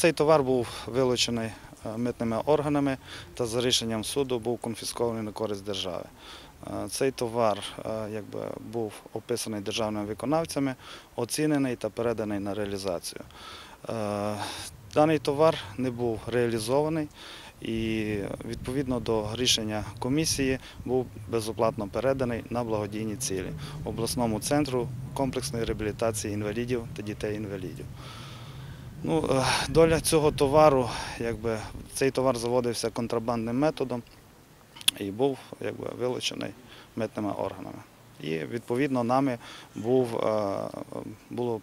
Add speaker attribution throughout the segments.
Speaker 1: Цей товар був вилучений е, митними органами та за рішенням суду був конфіскований на користь держави. Е, Цей товар е, якби, був описаний державними виконавцями, оцінений та переданий на реалізацію. Даний товар не був реалізований і відповідно до рішення комісії був безоплатно переданий на благодійні цілі обласному центру комплексної реабілітації інвалідів та дітей-інвалідів. Ну, е, доля цього товару, якби цей товар заводився контрабандним методом і був якби, вилучений митними органами. І відповідно нами був, е, було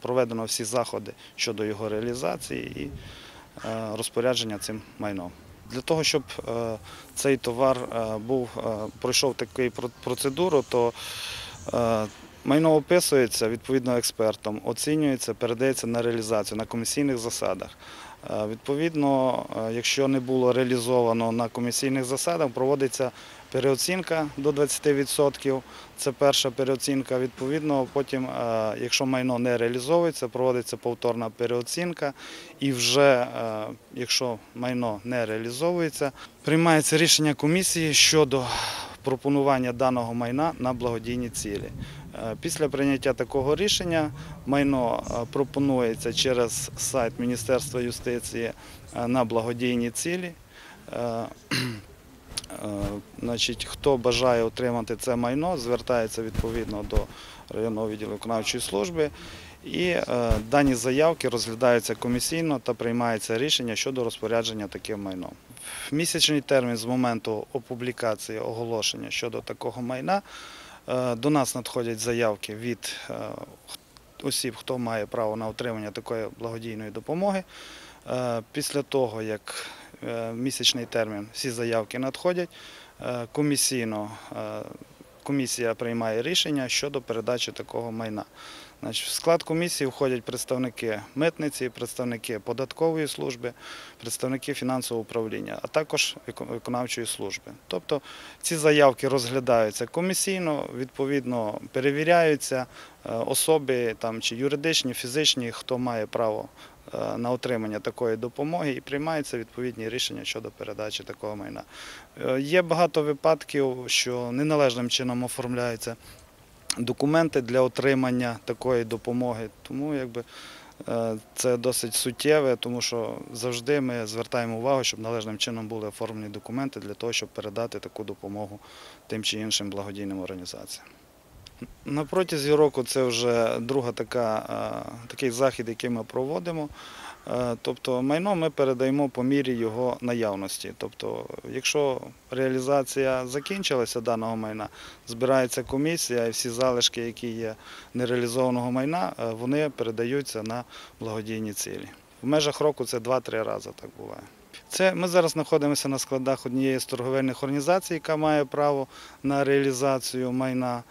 Speaker 1: проведено всі заходи щодо його реалізації і е, розпорядження цим майном. Для того, щоб цей товар був, пройшов таку про- процедуру, то майно описується відповідно експертом, оцінюється, передається на реалізацію на комісійних засадах. Е, Відповідно, е, якщо не було реалізовано на комісійних засадах, проводиться переоцінка до 20%. Це перша переоцінка. Відповідно, потім, е, якщо майно не реалізовується, проводиться повторна переоцінка. І вже якщо майно не реалізовується, приймається рішення комісії щодо пропонування даного майна на благодійні цілі. Е, Після прийняття такого рішення майно е, пропонується через сайт Міністерства юстиції е, на благодійні цілі. Значить, хто бажає отримати це майно, звертається відповідно до районного відділу виконавчої служби. І е, дані заявки розглядаються комісійно та приймається рішення щодо розпорядження таким майном. В місячний термін з моменту опублікації оголошення щодо такого майна е, до нас надходять заявки від е, осіб, хто має право на отримання такої благодійної допомоги. Після того, як місячний термін всі заявки надходять, комісійно комісія приймає рішення щодо передачі такого майна. В склад комісії входять представники митниці, представники податкової служби, представники фінансового управління, а також виконавчої служби. Тобто ці заявки розглядаються комісійно, відповідно перевіряються е, особи чи юридичні, фізичні, хто має право е, на отримання такої допомоги і приймаються відповідні рішення щодо передачі такого майна. Е, Є багато випадків, що неналежним чином оформляються документи для отримання такої допомоги. Тому якби е, це досить суттєве, тому що завжди ми звертаємо увагу, щоб належним чином були оформлені документи для того, щоб передати таку допомогу тим чи іншим благодійним організаціям. На протязі року це вже друга така, е, такий захід, який ми проводимо. Е, Тобто майно ми передаємо по мірі його наявності. Тобто, якщо реалізація закінчилася даного майна, збирається комісія і всі залишки, які є нереалізованого майна, е, вони передаються на благодійні цілі. В межах року це 2-3 рази так буває. Це ми зараз знаходимося на складах однієї з торговельних організацій, яка має право на реалізацію майна.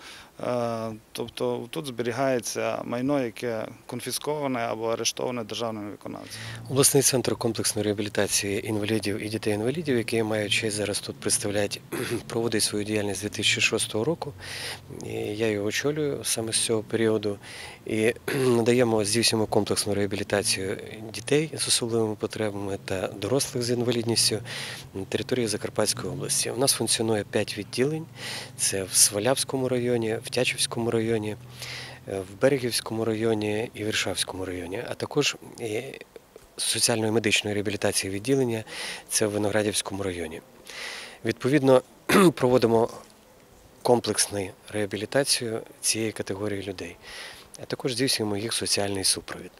Speaker 1: Е, Тобто тут зберігається майно, яке конфісковане або арештоване державними виконавцями.
Speaker 2: Обласний центр комплексної реабілітації інвалідів і дітей-інвалідів, який я маю честь зараз тут представляти, проводить свою діяльність з 2006 року. Я його очолюю саме з цього періоду. І надаємо, здійснюємо комплексну реабілітацію дітей з особливими потребами та дорослих з інвалідністю на території Закарпатської області. У нас функціонує 5 відділень: це в Свалявському районі, в Тячівському районі, е, в Берегівському районі і Віршавському районі, а також соціальної медичної реабілітації відділення це в Виноградівському районі. Відповідно, проводимо комплексну реабілітацію цієї категорії людей, а також здійснюємо їх соціальний супровід.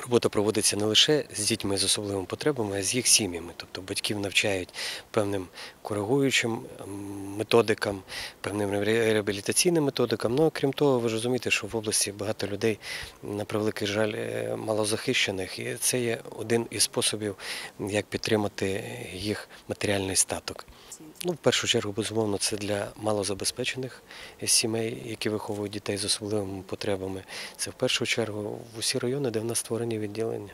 Speaker 2: Робота проводиться не лише з дітьми з особливими потребами, а з їх сім'ями. Тобто батьків навчають певним коригуючим методикам, певним реабілітаційним методикам. Ну, крім того, ви ж розумієте, що в області багато людей, на превеликий жаль, е, малозахищених, і це є один із способів, як підтримати їх матеріальний статок. Ну, в першу чергу, безумовно, це для малозабезпечених сімей, які виховують дітей з особливими потребами. Це в першу чергу в усі райони, де в нас створені відділення.